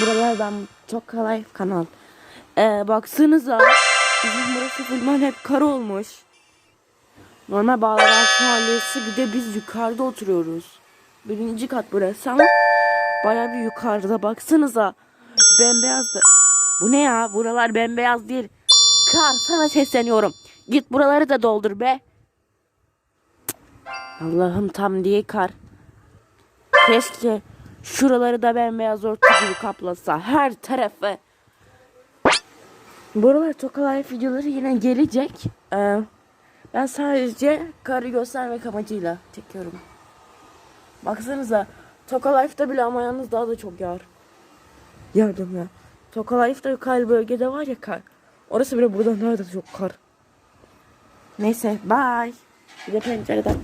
Buralardan çok kolay kanal. Ee, baksanıza. Bizim burası fulman hep kar olmuş. Normal Bağlaraltı Mahallesi bir de biz yukarıda oturuyoruz. Birinci kat burası ama baya bir yukarıda baksanıza. Bembeyaz da. Bu ne ya? Buralar bembeyaz değil. Kar sana sesleniyorum. Git buraları da doldur be. Allah'ım tam diye kar. Keşke şuraları da bembeyaz örtü gibi kaplasa. Her tarafı. Buralar Toka Life videoları yine gelecek. Ee, ben sadece karı göstermek amacıyla çekiyorum. Baksanıza Toka Life'da bile ama yalnız daha da çok yağar. Yardım ya. Toka Life'da yukarı bölgede var ya kar. Orası bile buradan daha da çok kar. Neyse bye. Bir de pencereden